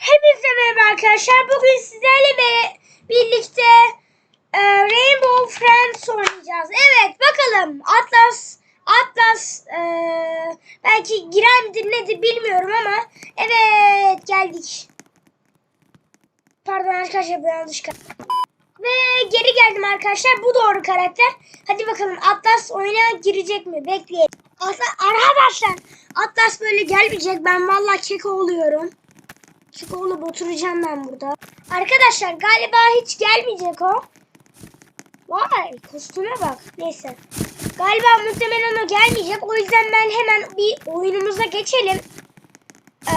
Hepinize merhaba arkadaşlar. Bugün sizlerle be- birlikte e, Rainbow Friends oynayacağız. Evet bakalım Atlas Atlas e, belki girer midir nedir bilmiyorum ama evet geldik. Pardon arkadaşlar bu yanlış Ve geri geldim arkadaşlar. Bu doğru karakter. Hadi bakalım Atlas oyuna girecek mi? Bekleyelim. Atlas, arkadaşlar Atlas böyle gelmeyecek. Ben vallahi keko oluyorum. Keko olup oturacağım ben burada. Arkadaşlar galiba hiç gelmeyecek o. Vay kostüme bak. Neyse. Galiba muhtemelen o gelmeyecek. O yüzden ben hemen bir oyunumuza geçelim. Ee,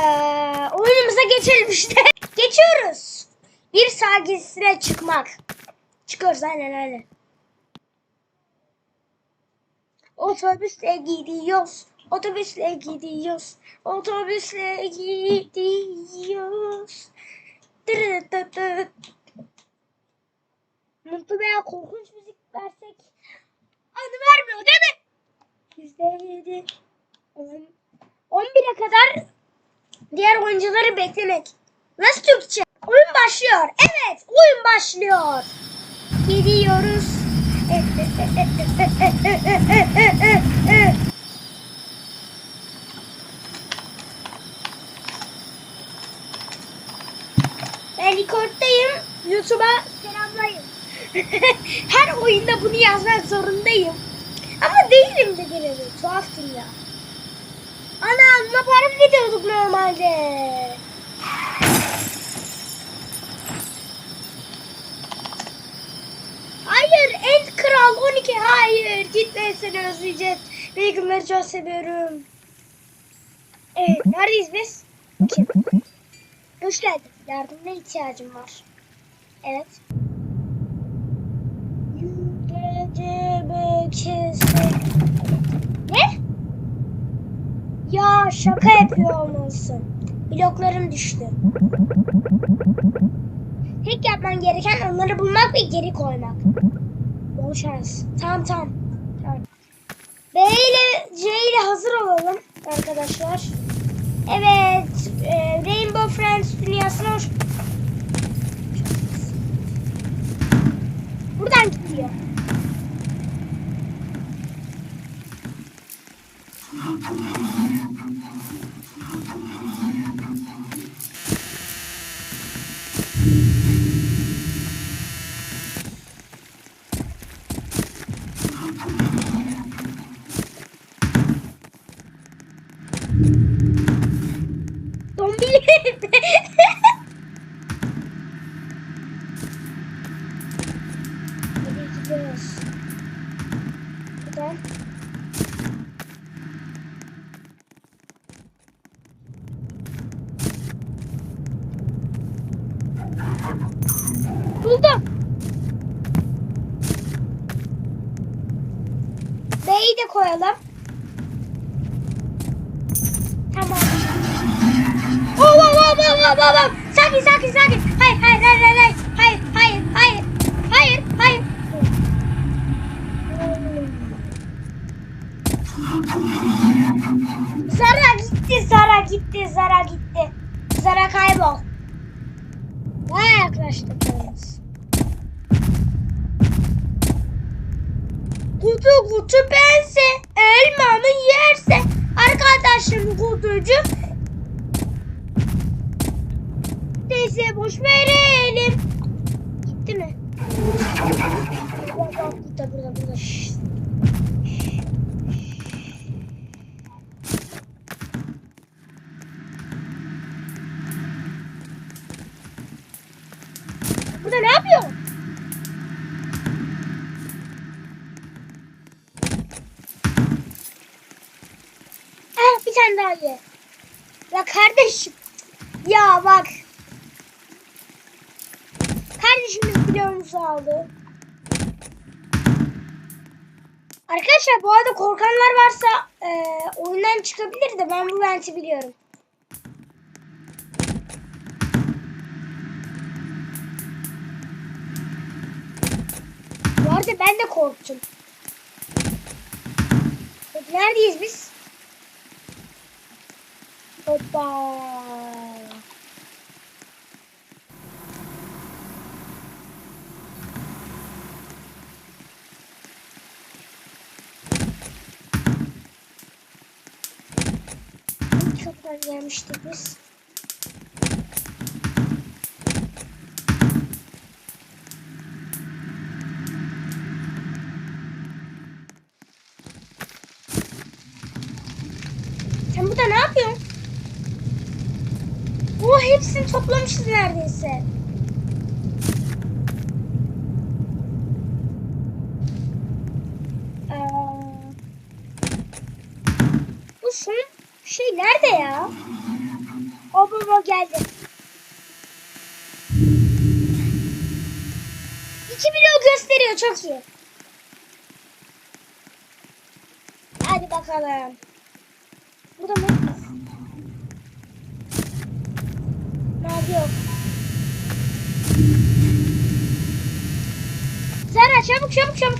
oyunumuza geçelim işte. Geçiyoruz. Bir sergisine çıkmak. Çıkıyoruz aynen aynen. Otobüsle gidiyoruz. Otobüsle gidiyoruz. Otobüsle gidiyoruz. Mutlu veya korkunç müzik versek anı vermiyor değil mi? Yüzde yedi. on- 11'e kadar diğer oyuncuları beklemek. Nasıl Türkçe? Oyun başlıyor. Evet, oyun başlıyor. Gidiyoruz. Ben rekorddayım. YouTube'a selamlayın. Her oyunda bunu yazmak zorundayım. Ama değilim de gene de. Tuhaftım ya. Ana Luna Park gidiyorduk normalde. Hayır en kral 12 hayır gitme seni özleyeceğiz. Beygimleri çok seviyorum. Evet neredeyiz biz? Kim? Hoş geldin. Yardımına ihtiyacım var. Evet. Ne? Ya şaka yapıyor olmalısın. Bloklarım düştü. Tek yapman gereken onları bulmak ve geri koymak. Bol şans. Tamam tamam. B ile C ile hazır olalım arkadaşlar. Evet. e, Friends dünyasına hoş... Buradan gidiyor. Gidiyoruz? Buradan. Buldum. B'yi de koyalım. Tamam hop hop hop. Sakin sakin sakin. Hayır hayır hayır hayır. Hayır hayır hayır. Hayır hayır. Zara gitti Zara gitti Zara gitti. Zara kaybol. Bana yaklaştı polis. Kutu kutu bense elmamı yerse arkadaşım kutucu Neyse boş verelim. Gitti mi? Burada burada burada. Şşş. Burada ne yapıyor? Ah bir tane daha ye. Ya kardeşim. Ya bak. Kardeşimiz bloğumuzu aldı. Arkadaşlar bu arada korkanlar varsa e, oyundan çıkabilir de ben bu venti biliyorum. Bu arada ben de korktum. Neredeyiz biz? Hoppa. Sefer gelmiştik biz. Sen burada ne yapıyorsun? Bu hepsini toplamışız neredeyse. Aa, bu son şey nerede ya? O baba geldi. İki blok gösteriyor çok iyi. Hadi bakalım. Burada mı? Mavi yok. Zara çabuk çabuk çabuk.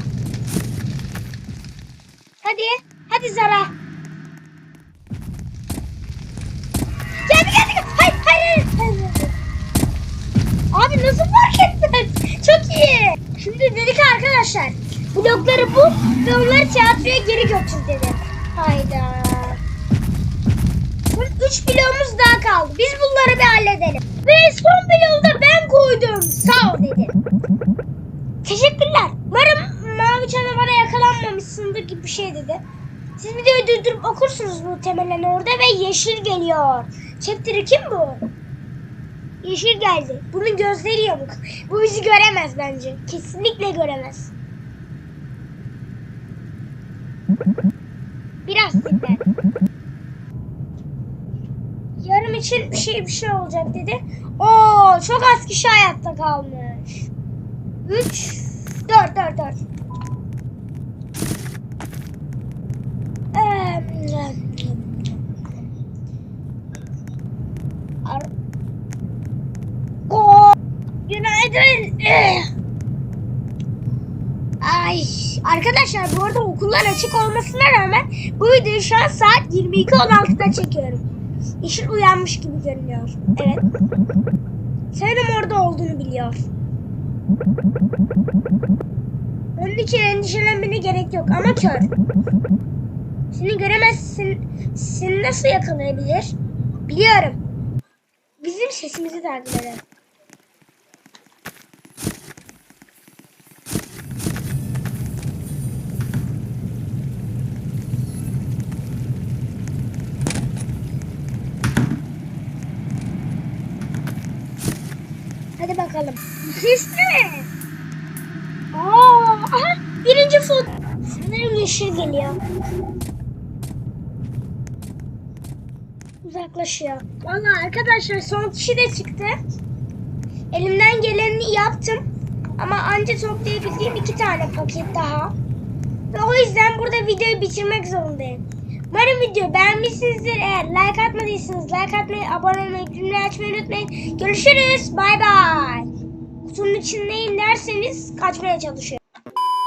Hadi. Hadi Zara. Arkadaşlar. Blokları bul ve onları tiyatroya geri götür dedi. Hayda. Son 3 bloğumuz daha kaldı. Biz bunları bir halledelim. Ve son bloğu da ben koydum. Sağ ol dedi. Teşekkürler. Umarım mavi canavara yakalanmamışsındır gibi bir şey dedi. Siz videoyu durdurup okursunuz muhtemelen orada ve yeşil geliyor. Chapter kim bu? Yeşil geldi. Bunun gözleri yamuk. Bu bizi göremez bence. Kesinlikle göremez. Dinle. Yarım için bir şey bir şey olacak dedi. Oo çok az kişi hayatta kalmış. 3 4 4 4. Ar Oo, günaydın. Ay arkadaşlar bu arada okullar açık olmasına rağmen bu videoyu şu an saat 22.16'da çekiyorum. Yeşil uyanmış gibi görünüyor. Evet. Senin orada olduğunu biliyor. Onun için endişelenmene gerek yok ama kör. Seni göremezsin. Seni nasıl yakalayabilir? Biliyorum. Bizim sesimizi takip eder. Hadi bakalım. Ne? Aa, aha, birinci fut. Sanırım yeşil geliyor. Uzaklaşıyor. Valla arkadaşlar son kişi de çıktı. Elimden geleni yaptım. Ama anca toplayabildiğim iki tane paket daha. Ve o yüzden burada videoyu bitirmek zorundayım. Umarım video beğenmişsinizdir. Eğer like atmadıysanız like atmayı, abone olmayı, bildirimleri açmayı unutmayın. Görüşürüz. Bay bay. Kutunun içindeyim derseniz kaçmaya çalışıyorum.